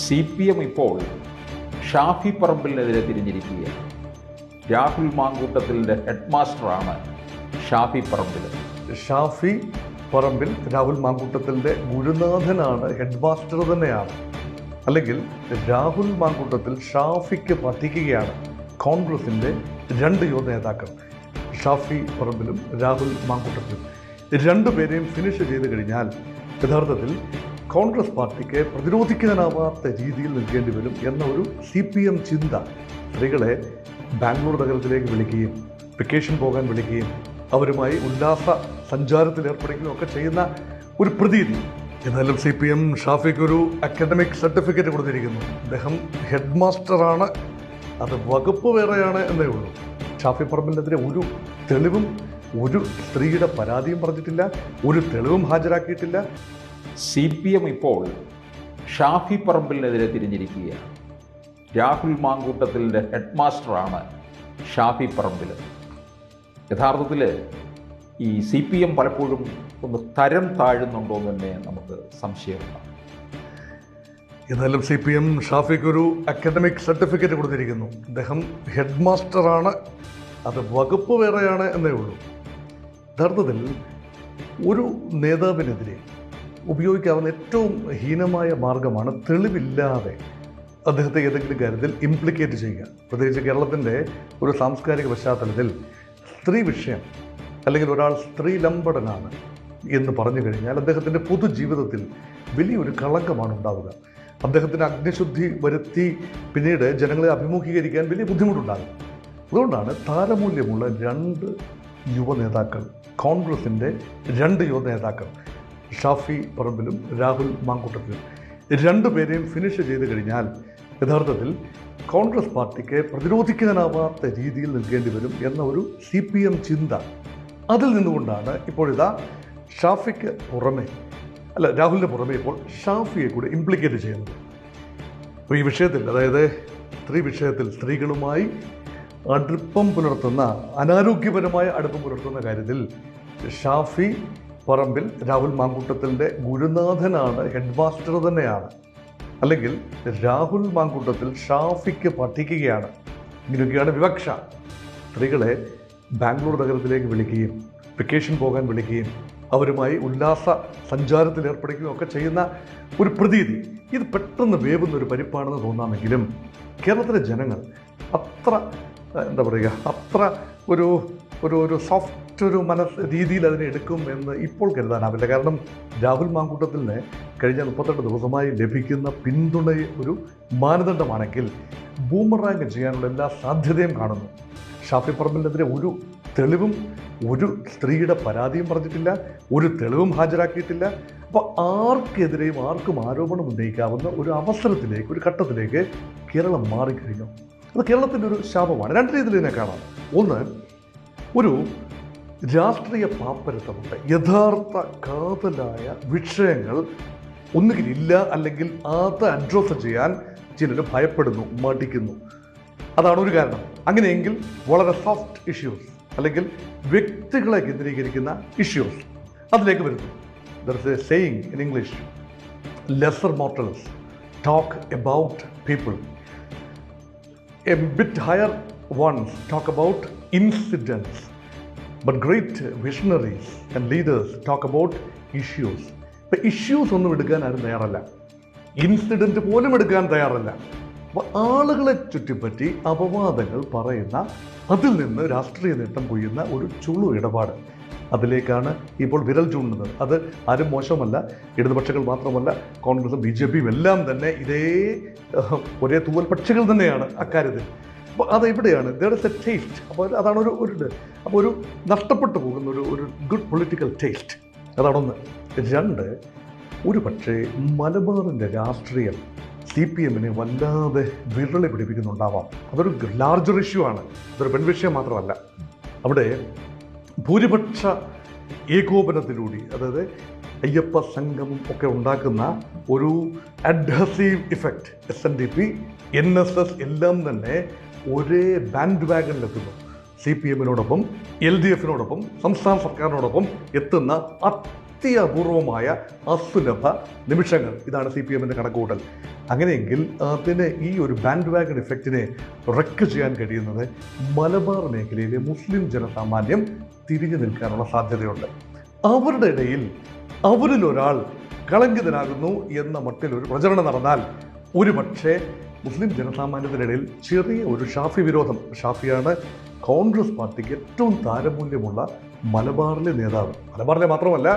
C P M ഇപ്പോൾ ഷാഫി പറമ്പിലിനെതിരെ തിരിഞ്ഞിരിക്കുകയാണ്. രാഹുൽ മാങ്കൂട്ടത്തിന്റെ ഹെഡ് മാസ്റ്ററാണ് ഷാഫി പറമ്പിൽ. ഷാഫി പറമ്പിൽ രാഹുൽ മാങ്കൂട്ടത്തിന്റെ ഗുരുനാഥനാണ് ഹെഡ് മാസ്റ്റർ തന്നെയാണ്. അല്ലെങ്കിൽ രാഹുൽ മാങ്കൂട്ടത്തിൽ ഷാഫിക്ക് പഠിക്കുകയാണ് കോൺഗ്രസിന്റെ രണ്ട് യുവ നേതാക്കൾ. ഷാഫി പറമ്പിലും രാഹുൽ മാങ്കൂട്ടത്തിലും. രണ്ടുപേരെയും ഫിനിഷ് ചെയ്ത് കഴിഞ്ഞാൽ യഥാർത്ഥത്തിൽ കോൺഗ്രസ് പാർട്ടിക്ക് പ്രതിരോധിക്കാനാവാത്ത രീതിയിൽ നിൽക്കേണ്ടി വരും എന്ന ഒരു സി പി എം ചിന്ത സ്ത്രീകളെ ബാംഗ്ലൂർ നഗരത്തിലേക്ക് വിളിക്കുകയും വെക്കേഷൻ പോകാൻ വിളിക്കുകയും അവരുമായി ഉല്ലാസ സഞ്ചാരത്തിൽ ഏർപ്പെടുകയും ഒക്കെ ചെയ്യുന്ന ഒരു പ്രതീതി. എന്നാലും സി പി എം ഷാഫിക്ക് ഒരു അക്കാഡമിക് സർട്ടിഫിക്കറ്റ് കൊടുത്തിരിക്കുന്നു. അദ്ദേഹം ഹെഡ് മാസ്റ്ററാണ് അത് വകുപ്പ് വേറെയാണ് എന്നേ ഉള്ളൂ. ഷാഫി പറമ്പിനെതിരെ ഒരു തെളിവും ഒരു സ്ത്രീയുടെ പരാതിയും പറഞ്ഞിട്ടില്ല. ഒരു തെളിവും ഹാജരാക്കിയിട്ടില്ല. സി പി എം ഇപ്പോൾ ഷാഫി പറമ്പിലിനെതിരെ തിരിഞ്ഞിരിക്കുകയാണ്. രാഹുൽ മാങ്കൂട്ടത്തിലിന്റെ ഹെഡ് മാസ്റ്ററാണ് ഷാഫി പറമ്പിൽ. യഥാർത്ഥത്തിൽ ഈ സി പി എം പലപ്പോഴും ഒന്ന് തരം താഴുന്നുണ്ടോ എന്ന് തന്നെ നമുക്ക് സംശയമുണ്ട്. എന്നാലും സി പി എം ഷാഫിക്ക് ഒരു അക്കാഡമിക് സർട്ടിഫിക്കറ്റ് കൊടുത്തിരിക്കുന്നു. അദ്ദേഹം ഹെഡ് മാസ്റ്ററാണ് അത് വകുപ്പ് വേറെയാണ് എന്നേ ഉള്ളൂ. യഥാർത്ഥത്തിൽ ഒരു നേതാവിനെതിരെ ഉപയോഗിക്കാവുന്ന ഏറ്റവും ഹീനമായ മാർഗമാണ് തെളിവില്ലാതെ അദ്ദേഹത്തെ ഏതെങ്കിലും കാര്യത്തിൽ ഇംപ്ലിക്കേറ്റ് ചെയ്യുക. പ്രത്യേകിച്ച് കേരളത്തിന്റെ ഒരു സാംസ്കാരിക പശ്ചാത്തലത്തിൽ സ്ത്രീ വിഷയം അല്ലെങ്കിൽ ഒരാൾ സ്ത്രീ ലംബടനാണ് എന്ന് പറഞ്ഞു കഴിഞ്ഞാൽ അദ്ദേഹത്തിന്റെ പൊതുജീവിതത്തിൽ വലിയൊരു കളങ്കമാണ് ഉണ്ടാവുക. അദ്ദേഹത്തിന് അഗ്നിശുദ്ധി വരുത്തി പിന്നീട് ജനങ്ങളെ അഭിമുഖീകരിക്കാൻ വലിയ ബുദ്ധിമുട്ടുണ്ടാകും. അതുകൊണ്ടാണ് താരമൂല്യമുള്ള രണ്ട് യുവ നേതാക്കൾ കോൺഗ്രസിന്റെ രണ്ട് യുവ നേതാക്കൾ ഷാഫി പറമ്പിലും രാഹുൽ മാങ്കൂട്ടത്തിലും. രണ്ടുപേരെയും ഫിനിഷ് ചെയ്ത് കഴിഞ്ഞാൽ യഥാർത്ഥത്തിൽ കോൺഗ്രസ് പാർട്ടിക്ക് പ്രതിരോധിക്കാനാവാത്ത രീതിയിൽ നിൽക്കേണ്ടി വരും എന്ന ഒരു സി പി എം ചിന്ത. അതിൽ നിന്നുകൊണ്ടാണ് ഇപ്പോഴിതാ ഷാഫിക്ക് പുറമെ അല്ല രാഹുലിന് പുറമെ ഇപ്പോൾ ഷാഫിയെ കൂടി ഇംപ്ലിക്കേറ്റ് ചെയ്യുന്നത്. അപ്പോൾ ഈ വിഷയത്തിൽ അതായത് സ്ത്രീ വിഷയത്തിൽ സ്ത്രീകളുമായി അടുപ്പം പുലർത്തുന്ന അനാരോഗ്യപരമായ അടുപ്പം പുലർത്തുന്ന കാര്യത്തിൽ ഷാഫി പറമ്പിൽ രാഹുൽ മാങ്കൂട്ടത്തിന്റെ ഗുരുനാഥനാണ് ഹെഡ് മാസ്റ്റർ തന്നെയാണ്. അല്ലെങ്കിൽ രാഹുൽ മാങ്കൂട്ടത്തിൽ ഷാഫിക്ക് പഠിക്കുകയാണ്. ഇങ്ങനെയൊക്കെയാണ് വിവക്ഷ. സ്ത്രീകളെ ബാംഗ്ലൂർ നഗരത്തിലേക്ക് വിളിക്കുകയും വെക്കേഷൻ പോകാൻ വിളിക്കുകയും അവരുമായി ഉല്ലാസ സഞ്ചാരത്തിൽ ഏർപ്പെടുകയും ഒക്കെ ചെയ്യുന്ന ഒരു പ്രതീതി. ഇത് പെട്ടെന്ന് വേവുന്ന ഒരു പരിപ്പാണെന്ന് തോന്നാമെങ്കിലും കേരളത്തിലെ ജനങ്ങൾ അത്ര എന്താ പറയുക അത്ര ഒരു ഒരു ഒരു സോഫ്റ്റ് ഒരു മനസ് രീതിയിൽ അതിനെ എടുക്കും എന്ന് ഇപ്പോൾ കരുതാനാവില്ല. കാരണം രാഹുൽ മാങ്കൂട്ടത്തിന് കഴിഞ്ഞ മുപ്പത്തെട്ട് ദിവസമായി ലഭിക്കുന്ന പിന്തുണ ഒരു മാനദണ്ഡമാണെങ്കിൽ ബൂമറാങ് ചെയ്യാനുള്ള എല്ലാ സാധ്യതയും കാണുന്നു. ഷാഫി പറമ്പലിനെതിരെ ഒരു തെളിവും ഒരു സ്ത്രീയുടെ പരാതിയും പറഞ്ഞിട്ടില്ല ഒരു തെളിവും ഹാജരാക്കിയിട്ടില്ല. അപ്പോൾ ആർക്കെതിരെയും ആർക്കും ആരോപണം ഉന്നയിക്കാവുന്ന ഒരു അവസരത്തിലേക്ക് ഒരു ഘട്ടത്തിലേക്ക് കേരളം മാറിക്കഴിഞ്ഞു. അത് കേരളത്തിന്റെ ഒരു ശാപമാണ്. രണ്ട് രീതിയിൽ ഇതിനെ കാണാം. ഒന്ന് ഒരു രാഷ്ട്രീയ പാപ്പരത്തമുണ്ട് യഥാർത്ഥ കാതലായ വിഷയങ്ങൾ ഒന്നുകിൽ ഇല്ല അല്ലെങ്കിൽ അത് അഡ്രസ് ചെയ്യാൻ ചിലർ ഭയപ്പെടുന്നു മടിക്കുന്നു. അതാണ് ഒരു കാരണം. അങ്ങനെയെങ്കിൽ വളരെ സോഫ്റ്റ് ഇഷ്യൂസ് അല്ലെങ്കിൽ വ്യക്തികളെ കേന്ദ്രീകരിക്കുന്ന ഇഷ്യൂസ് അതിലേക്ക് വരുന്നു. There is a saying in English lesser mortals talk about people a bit higher ones talk about incidents, but great visionaries and leaders talk about issues ഇപ്പം ഇഷ്യൂസ് ഒന്നും എടുക്കാൻ ആരും തയ്യാറല്ല. ഇൻസിഡന്റ് പോലും എടുക്കാൻ തയ്യാറല്ല. അപ്പോൾ ആളുകളെ ചുറ്റിപ്പറ്റി അപവാദങ്ങൾ പറയുന്ന അതിൽ നിന്ന് രാഷ്ട്രീയ നേട്ടം കൊയ്യുന്ന ഒരു ചുളു ഇടപാട്. അതിലേക്കാണ് ഇപ്പോൾ വിരൽ ചൂണ്ടുന്നത്. അത് ആരും മോശമല്ല. ഇടതുപക്ഷങ്ങൾ മാത്രമല്ല കോൺഗ്രസും ബി ജെ പിയും എല്ലാം തന്നെ ഇതേ ഒരേ തൂവൽ പക്ഷികൾ തന്നെയാണ് അക്കാര്യത്തിൽ. അപ്പോൾ അത് ഇവിടെയാണ് ദർ ഇസ് എ ടേസ്റ്റ് അപ്പോൾ അതാണ് ഒരു ഒരു അപ്പോൾ ഒരു നഷ്ടപ്പെട്ടു പോകുന്ന ഒരു ഒരു ഗുഡ് പൊളിറ്റിക്കൽ ടേസ്റ്റ് അതാണൊന്ന്. രണ്ട് ഒരു പക്ഷേ മലബാറിന്റെ രാഷ്ട്രീയം സി പി എമ്മിനെ വല്ലാതെ വിരളി പിടിപ്പിക്കുന്നുണ്ടാവാം. അതൊരു ലാർജർ ഇഷ്യൂ ആണ്. അതൊരു പെൺവിഷയം മാത്രമല്ല. അവിടെ ഭൂരിപക്ഷ ഏകോപനത്തിലൂടെ അതായത് അയ്യപ്പ സംഘം ഒക്കെ ഉണ്ടാക്കുന്ന ഒരു adhesive effect S N D P N S S എല്ലാം തന്നെ ഒരേ ബാൻഡ് വാഗണിലെത്തുന്നു സി പി എമ്മിനോടൊപ്പം എൽ ഡി എഫിനോടൊപ്പം സംസ്ഥാന സർക്കാരിനോടൊപ്പം എത്തുന്ന അത്യപൂർവമായ അസുലഭ നിമിഷങ്ങൾ ഇതാണ് സി പി എമ്മിന്റെ കണക്കുകൂട്ടൽ. അങ്ങനെയെങ്കിൽ അതിന് ഈ ഒരു ബാൻഡ് വാഗൺ ഇഫക്റ്റിനെ റെക്ക് ചെയ്യാൻ കഴിയുന്നത് മലബാർ മേഖലയിലെ മുസ്ലിം ജനസാമാന്യം തിരിഞ്ഞു നിൽക്കാനുള്ള സാധ്യതയുണ്ട്. അവരുടെ ഇടയിൽ അവരിലൊരാൾ കളങ്കിതനാകുന്നു എന്ന മട്ടിൽ ഒരു പ്രചരണം നടന്നാൽ ഒരുപക്ഷെ മുസ്ലിം ജനസാമാന്യത്തിനിടയിൽ ചെറിയ ഒരു ഷാഫി വിരോധം. ഷാഫിയാണ് കോൺഗ്രസ് പാർട്ടിക്ക് ഏറ്റവും താരമൂല്യമുള്ള മലബാറിലെ നേതാവ്. മലബാറിലെ മാത്രമല്ല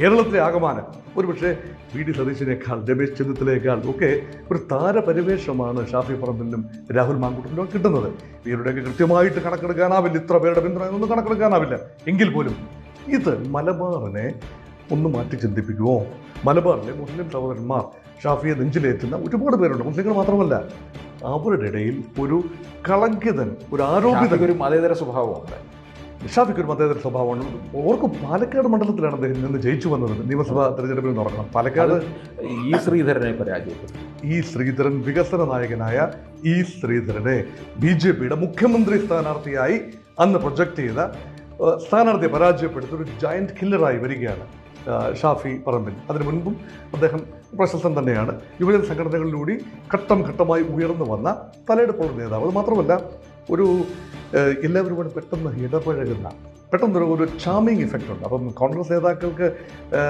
കേരളത്തിലെ ആകമാനം. ഒരുപക്ഷെ വി ഡി സതീശിനേക്കാൾ രമേശ് ചെന്നിത്തലയേക്കാൾ ഒക്കെ ഒരു താരപരിവേഷമാണ് ഷാഫി പറമ്പിലും രാഹുൽ മാങ്കൂട്ടത്തിലും കിട്ടുന്നത്. ഇവരുടെയൊക്കെ കൃത്യമായിട്ട് കണക്കെടുക്കാനാവില്ല. ഇത്ര പേരുടെ പിന്തുണ കണക്കെടുക്കാനാവില്ല. എങ്കിൽ പോലും ഇത് മലബാറിനെ ഒന്ന് മാറ്റി ചിന്തിപ്പിക്കുമോ മലബാറിലെ മുസ്ലിം സഹോദരന്മാർ ഷാഫിയെ നെഞ്ചിലേറ്റുന്ന ഒരുപാട് പേരുണ്ട്. മുസ്ലിങ്ങൾ മാത്രമല്ല അവരുടെ ഇടയിൽ ഒരു കളങ്കിതൻ ഒരു ആരോപിതൻ. ഒരു മതേതര സ്വഭാവമുണ്ട് ഷാഫിക്ക് ഒരു മതേതര സ്വഭാവമാണ് ഓർക്കും പാലക്കാട് മണ്ഡലത്തിലാണ് അദ്ദേഹം നിന്ന് ജയിച്ചു വന്നത്. നിയമസഭാ തെരഞ്ഞെടുപ്പിൽ നടക്കണം. പാലക്കാട് ഈ ശ്രീധരനെ പരാജയപ്പെട്ടു ഈ ശ്രീധരൻ വികസന നായകനായ ഈ ശ്രീധരനെ ബി ജെ പിയുടെ മുഖ്യമന്ത്രി സ്ഥാനാർത്ഥിയായി അന്ന് പ്രൊജക്ട് ചെയ്ത സ്ഥാനാർത്ഥിയെ പരാജയപ്പെടുത്തി ഒരു ജയന്റ് കില്ലറായി വരികയാണ് ഷാഫി പറമ്പിൽ. അതിനു മുൻപും അദ്ദേഹം പ്രശസ്തൻ തന്നെയാണ്. യുവജന സംഘടനകളിലൂടെ ഘട്ടം ഘട്ടമായി ഉയർന്നു വന്ന തലയെടുപ്പുള്ള നേതാവ്. അത് മാത്രമല്ല ഒരു ഏഹ്, എല്ലാവരുമായിട്ട് പെട്ടെന്ന് ഇടപഴകുന്ന പെട്ടെന്നൊരു ഒരു ചാമിങ് ഇഫക്റ്റ് ഉണ്ട്. അപ്പം കോൺഗ്രസ് നേതാക്കൾക്ക് പൊതുവേ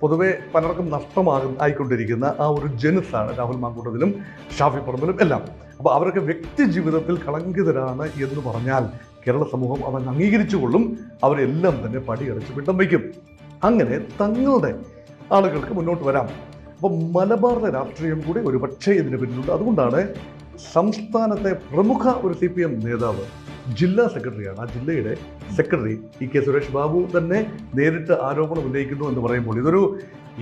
പൊതുവെ പലർക്കും നഷ്ടമാകും ആയിക്കൊണ്ടിരിക്കുന്ന ആ ഒരു ജനുസാണ് രാഹുൽ മാങ്കൂട്ടത്തിലും ഷാഫി പറമ്പിലും എല്ലാം. അപ്പോൾ അവരൊക്കെ വ്യക്തി ജീവിതത്തിൽ കളങ്കിതരാണ് എന്ന് പറഞ്ഞാൽ കേരള സമൂഹം അവൻ അംഗീകരിച്ചുകൊള്ളും അവരെല്ലാം തന്നെ പടിയടച്ച് പിണ്ടം വയ്ക്കും. അങ്ങനെ തങ്ങളുടെ ആളുകൾക്ക് മുന്നോട്ട് വരാം. അപ്പം മലബാറിലെ രാഷ്ട്രീയം കൂടി ഒരു പക്ഷേ ഇതിന് പിന്നിലുണ്ട്. അതുകൊണ്ടാണ് സംസ്ഥാനത്തെ പ്രമുഖ ഒരു സി പി എം നേതാവ് ജില്ലാ സെക്രട്ടറിയാണ്. ആ ജില്ലയുടെ secretary E K Suresh Babu തന്നെ നേരിട്ട് ആരോപണം ഉന്നയിക്കുന്നു എന്ന് പറയുമ്പോൾ ഇതൊരു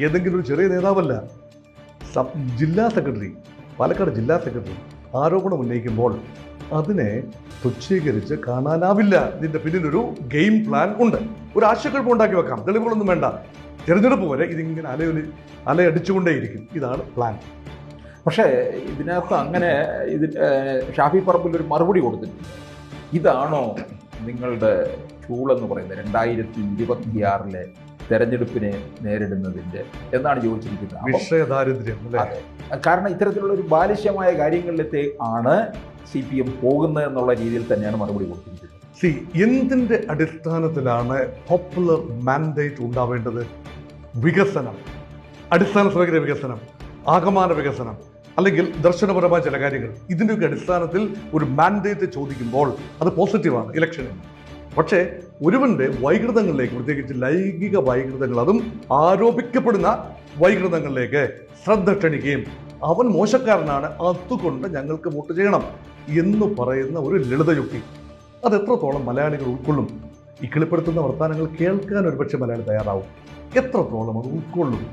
ഏതെങ്കിലും ഒരു ചെറിയ നേതാവല്ല. ജില്ലാ സെക്രട്ടറി പാലക്കാട് ജില്ലാ സെക്രട്ടറി ആരോപണം ഉന്നയിക്കുമ്പോൾ അതിനെ തുച്ഛീകരിച്ച് കാണാനാവില്ല. ഇതിന്റെ പിന്നിലൊരു ഗെയിം പ്ലാൻ ഉണ്ട്. ഒരു ആശയക്കുഴപ്പം ഉണ്ടാക്കി വെക്കാം. തെളിവുകളൊന്നും വേണ്ട. തിരഞ്ഞെടുപ്പ് വരെ ഇതിങ്ങനെ അലയൊലി അലയടിച്ചുകൊണ്ടേയിരിക്കും. ഇതാണ് പ്ലാൻ. പക്ഷേ ഇതിനകത്ത് അങ്ങനെ ഇതിന് ഷാഫി പറമ്പിൽ ഒരു മറുപടി കൊടുത്തിട്ടുണ്ട്. ഇതാണോ നിങ്ങളുടെ ചൂളെന്ന് പറയുന്നത്? രണ്ടായിരത്തി ഇരുപത്തിയാറിലെ തെരഞ്ഞെടുപ്പിനെ നേരിടുന്നതിന്റെ എന്നാണ് ചോദിച്ചിരിക്കുന്നത്. വിഷയദാരിദ്ര്യം അതെ. കാരണം ഇത്തരത്തിലുള്ള ഒരു ബാലിശ്യമായ കാര്യങ്ങളിലത്തെ ആണ് സി പി എം പോകുന്നത് എന്നുള്ള രീതിയിൽ തന്നെയാണ് മറുപടി കൊടുത്തിരിക്കുന്നത്. സി എന്തിന്റെ അടിസ്ഥാനത്തിലാണ് പോപ്പുലർ മാൻഡേറ്റ് ഉണ്ടാവേണ്ടത്? വികസനം. അടിസ്ഥാന സൗകര്യ വികസനം ആകമാന വികസനം അല്ലെങ്കിൽ ദർശനപരമായ ചില കാര്യങ്ങൾ. ഇതിന്റെയൊക്കെ അടിസ്ഥാനത്തിൽ ഒരു മാൻഡേറ്റ് ചോദിക്കുമ്പോൾ അത് പോസിറ്റീവാണ് ഇലക്ഷനിൽ പക്ഷേ ഒരുവന്റെ വൈകൃതങ്ങളിലേക്ക് പ്രത്യേകിച്ച് ലൈംഗിക വൈകൃതങ്ങൾ അതും ആരോപിക്കപ്പെടുന്ന വൈകൃതങ്ങളിലേക്ക് ശ്രദ്ധ ക്ഷണിക്കുകയും അവൻ മോശക്കാരനാണ് അതുകൊണ്ട് ഞങ്ങൾക്ക് വോട്ട് ചെയ്യണം എന്ന് പറയുന്ന ഒരു ലളിതയുക്തി. അത് എത്രത്തോളം മലയാളികൾ ഉൾക്കൊള്ളും? ഈ കിളിപ്പെടുത്തുന്ന വർത്തമാനങ്ങൾ കേൾക്കാൻ ഒരുപക്ഷെ മലയാളി തയ്യാറാവും. എത്രത്തോളം അത് ഉൾക്കൊള്ളും?